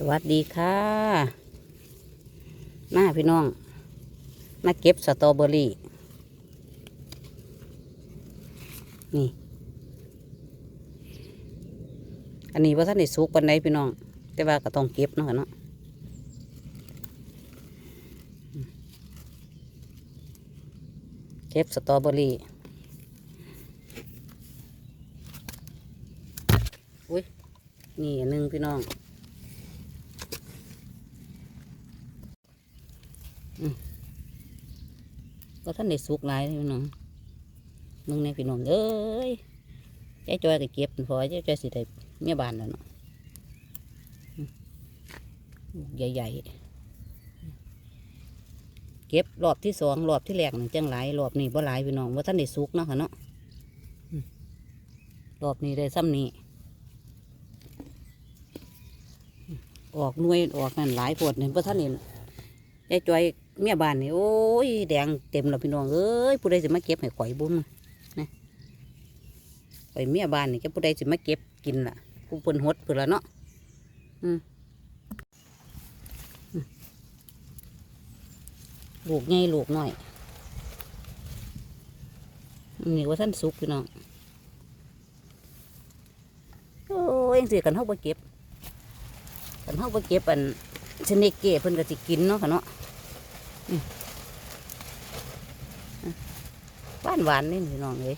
สวัสดีค่ะมาพี่น้อง มาเก็บสตรอเบอรี่ นี่ อันนี้ว่าท่านได้สุกปันไดพี่น้อง แต่ว่าก็ต้องเก็บเนาะค่ะเนาะเก็บสตรอเบอรี่อุ้ยนี่อันหนึ่งพี่น้อง ก็ท่านได้สุกหลายพี่น้องมึงในพี่น้องเอ้ยใจจอยก็เก็บพอใจจอยสิได้เมียบานแล้วเนาะใหญ่ๆ เก็บรอบที่สองรอบที่แรกหนั่นจังหลายรอบนี้บ่หลายพี่น้องว่าท่านได้สุกเนาะค่ะเนาะรอบนี้ได้ซ้ำนี้ออกน่วยออกนั่นหลายปวดเนี่ยเพราะท่านนี่ใจจอย เมียบ้านนี่โอ้ยแดงเต็มแล้วพี่น้องเอ้ยผู้ใดสิมาเก็บให้ข่อยบุ้มนะข่อยเมียบ้านนี่จะผู้ใดสิมาเก็บกินล่ะผู้เพิ่นหดเพิ่นละเนาะอืมลูกใหญ่ลูกน้อยนี่ว่าท่านสุกพี่น้องโอ้ยสิกันเฮาบ่เก็บกันเฮาบ่เก็บอันชนิดเก้เพิ่นก็สิกินเนาะค่ะเนาะ หวานหวานนี่พี่น้องเลย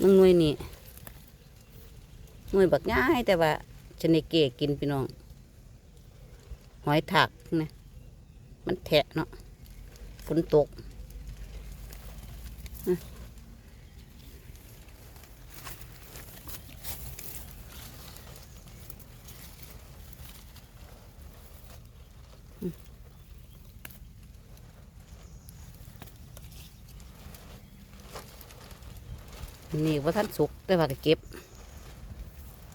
มึงหน่วยนี่หน่วยบักง่ายแต่ว่าชนิเกกินพี่น้อง หอยถักนะมันแทะเนาะฝนตก นี่ว่าท่านสุกแต่ว่าก็เก็บ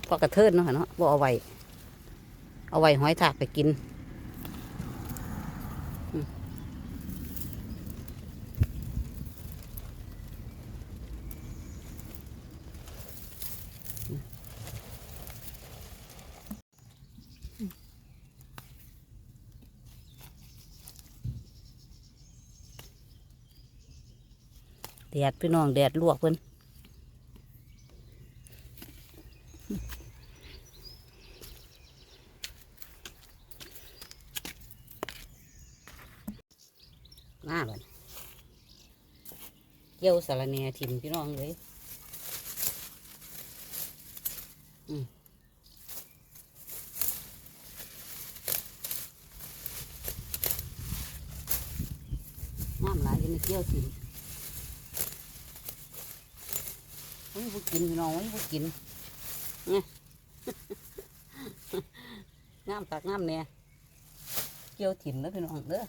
พอกระเทินเนาะเนาะบ่เอาไว้ เอาไว้หอยถักไปกินแดดพี่น้องแดดลวกเพิ่น มาบันเกี่ยวสารเนียทิมพี่น้องเลยอืมน้ำหลายจะไม่เกี่ยวทิมโอ้ยบุกินพี่น้องโอ้ยบุกินเนี่ยงามตักงามเนี่ยเกี่ยวถิ่นแล้วพี่น้องเด้อ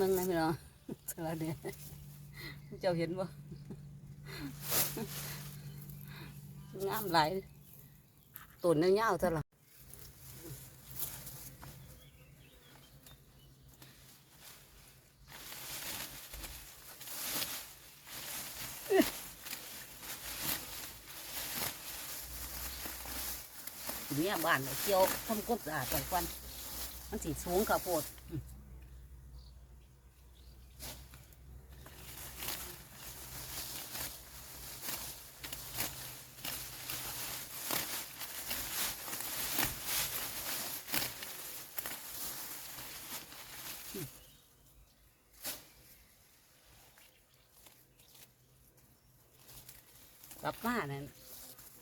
มึงนะพี่น้องสลัดเนี่ยเจ้าเห็นบ่งามหลายต้นยาวๆซะละเนี่ยบ้านเกี่ยวทำความสะอาดก่อนควันมันสีสูงข้าวโพด ลับมานั่น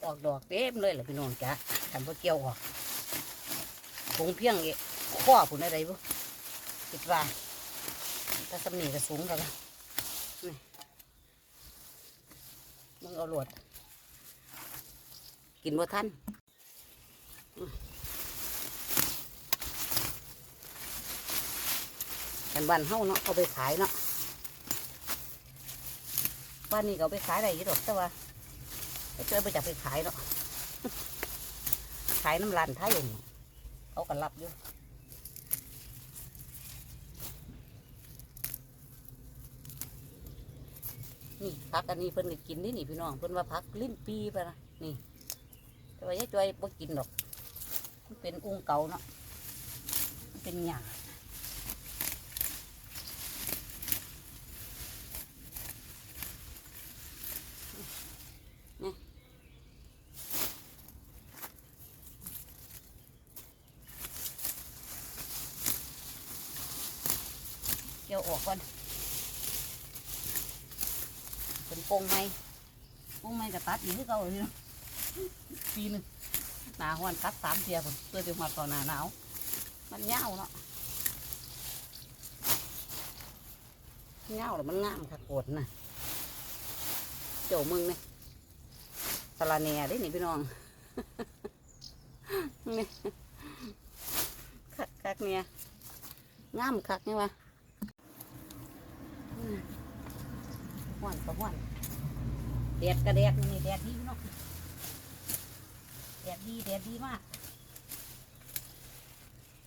ออกดอกเต็มเลยแหละพี่น้องจ้ะขันบ่เกี่ยวออกคงเพียงเอข้อผุนอะไรบุคิดว่าถ้าสำนีก็สูงแล้วล่ะนี่มึงเอาหลวด กินบ่ทันกันบ้านเฮาเนาะเอาไปขายเนาะบ้านนี้ก็เอาไปขายได้อยี่ดอกแต่ว่า ไอ้เจ้าไปจับไปขายเนาะขายน้ำร้านไทยนี่เขาก็รับอยู่นี่พักอันนี้เพิ่นก็กินนี่นี่พี่น้องเพิ่นว่าพักลิ้นปีไปนะนี่ แต่ว่ายายจอยบ่กินดอกมันเป็นอุ้งเก่าเนาะมันเป็นหญ้า ยวออกก่อนเป็นปงไม้ปงไม้กับตัดอยู่ที่เก่าเลยเนาะปีนึงหนาหวนตัดสามเทียผมเพื่อจะหอดตอหนาหนาวมันเงาเนาะเงาวแล้วมันงามค่ะกดนะเจ้ามึงเนี่ยสลาเนียได้นี่พี่น้องนี่คักเนี่ยงามคักเนี่ยวะ หวนกับหวนแดดกระแดดนี่แดดดีเนาะแดดดีแดดดีมาก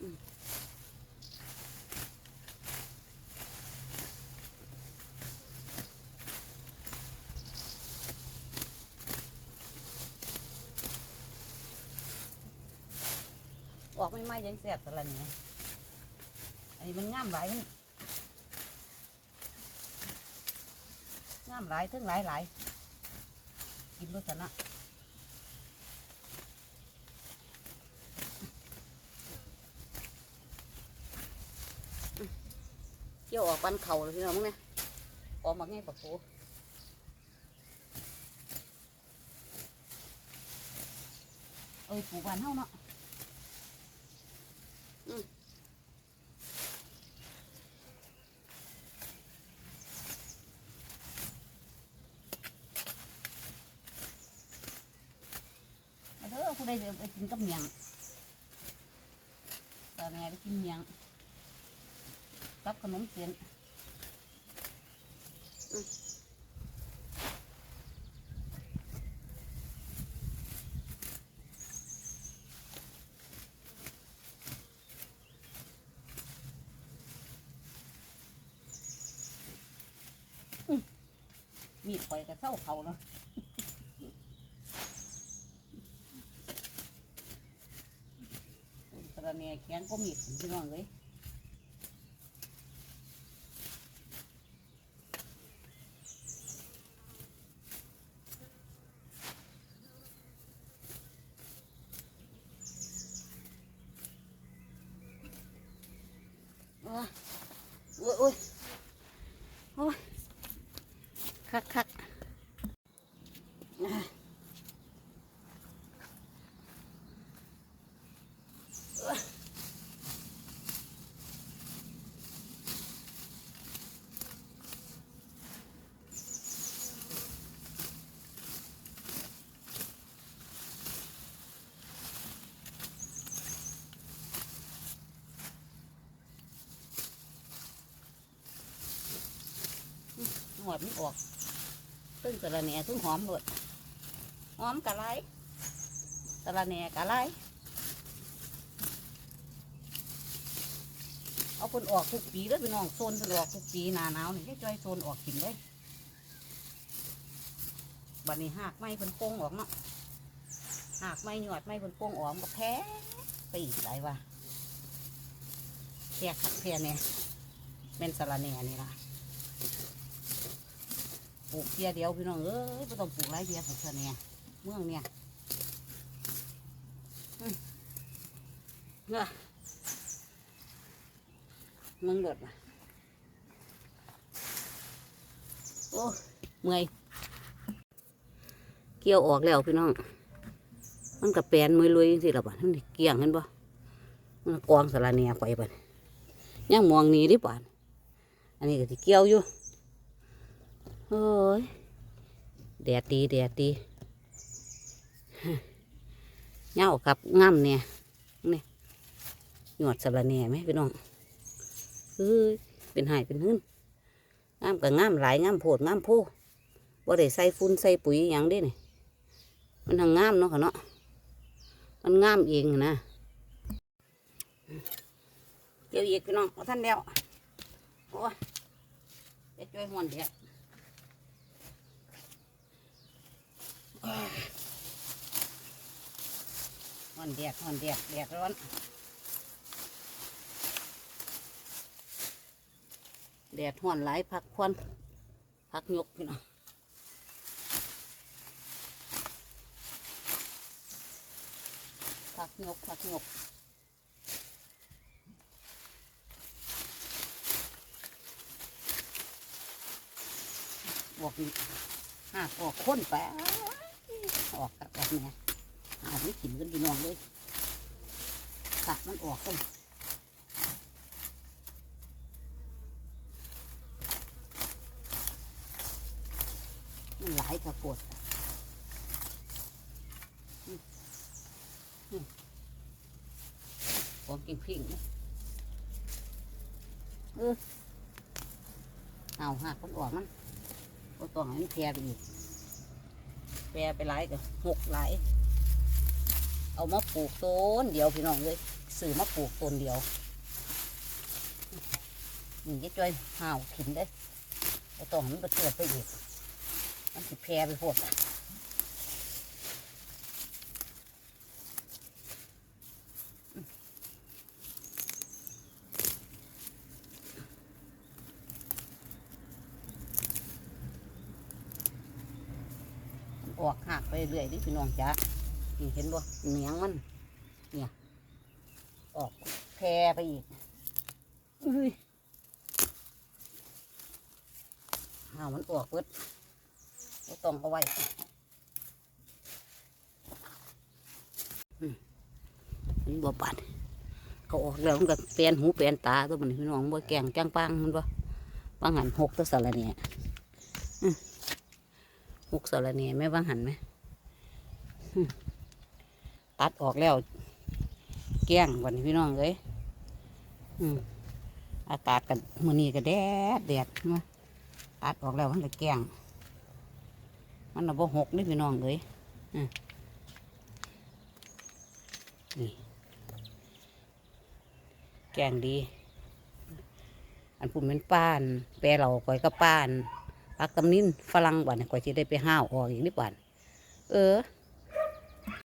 อืมออกไม่ไหม้ยังแสบต่ละเนี่ยอันนี้มันงามหลายมันามหลายถึงหลายหลายกินรสนะเกี่ยวออกปันเข่าเลยพี่น้องเนี่ยออกมาง่ายปะโถเอ้ยปูบานเท่าเนาะอืมมาเด้อผู้ใดจะไปกินกับ เมียงตอนนี้ไปกินเมียงกับขนมเสียนมอืมมีดไปกับเส้าเขาเนาะ กระเนียแขนก็มีดพี่น้องเลยโอ้ยโอ้ยโอ้ยโอ้ยคักคักอะโอ้ยห อมมันออกตึ้งสะระแหน่ตึ้งหอมหมดหอมกะไรสะระแหน่กะไรเอาคนออกทุกปีแล้วพี่น้องโซนคนออกทุกปีหนาหนาวนี่ให้จ้อยโซนออกกินเลยบัดนี้หากไม้เพิ่นโป่งออกเนาะหากไม้หยอดไม้เพิ่นโป่งออกมันก็แพ้ไปอีกหลายว่าแพร่คักแพร่เนี่ยแม่นสะระแหน่นี่ล่ะ ปลูกเทียเดียวพี่น้องเอ้ยไม่ต้องปลูกหลายเทียปลูกเท่านี้เมืองเนี่ยอืมเนาะมึงโดดมาโอ้เมื่อยกี่ยวออกแล้วพี่น้อง มันกับแปนมือลุยสิละบ่นั่นนี่เกี่ยงเห็นบ่มันกองสารเนียไปบ่เนี่ยยังมองนี้ดิบ่านอันนี้ก็สิเกี่ยวอยู่ โอ้ยแดดดีแดดดีเงากับง่ำเนี่ยนี่หยอดสารเนียไหมพี่น้องเอ้ยเป็นหายเป็นหื้นงามกับงามหลายงามโพดงามโพบ่ได้ใส่ฟุ้นใส่ปุ๋ยหยังเด้นี่มันทางงามเนาะค่ะเนาะมันงามเองนะเดี๋ยวอีกพี่น้องเอาท่านเดียวโอ้ยจะช่วยหวนเดียว หวนเดียดหวนเดียดเดียดร้อนแดดห่วนหลายพักควันพักยกพี่น้องผักยกผักยกบอกนี่หากออกค้นไป ออกกับแบบนี้หาไม่ขินกันพี่น้องเลยตัดมันออกกันมันหลายกระปวดของกินพิงเออเอาหักมันออกมันก็ต้องให้มันแพร่ไปอีก แพรไปหลายก็หกหลายเอามาปลูกต้นเดียวพี่น้องเลยสื้อมาปลูกต้นเดียวนี่จะช่วยห่าวขินได้ต้องมันก็เกิดไปอีกมันสิแพรไปโพดออกหักไป เรื่อยดิพี่น้องจ้านี่เห็นบ่เหนียงมัน เนี่ย ออกแพรไปอีกอุ้ยเอามันออกเบิดก็ต้องเอาไว้อืมมันบ่ปัดเขาออกแล้วมันก็เปลี่ยนหูเปลี่ยนตาตัวมันพี่น้องบ่แกงจ้างปังมันบ่ปังหันหกตัวสารเนี่ยหกสารเนียแม่ว่างหันไหมอืม ตัดออกแล้ว แกล้งวันนี้พี่น้องเลยอืมอากาศกันมือนี้ก็แดดแดดมาตัดออกแล้วมันก็แกล้ง มันเอาบ่หกนี่พี่น้องเลยอืมนี่แกล้งดี อันปุ่นเป็นป้าน แปรเราก่อยก็ป้านพักตำนินฝรั่งบ้านข่อยสิได้ไปห้าวออกอีกนิดบ้านเออ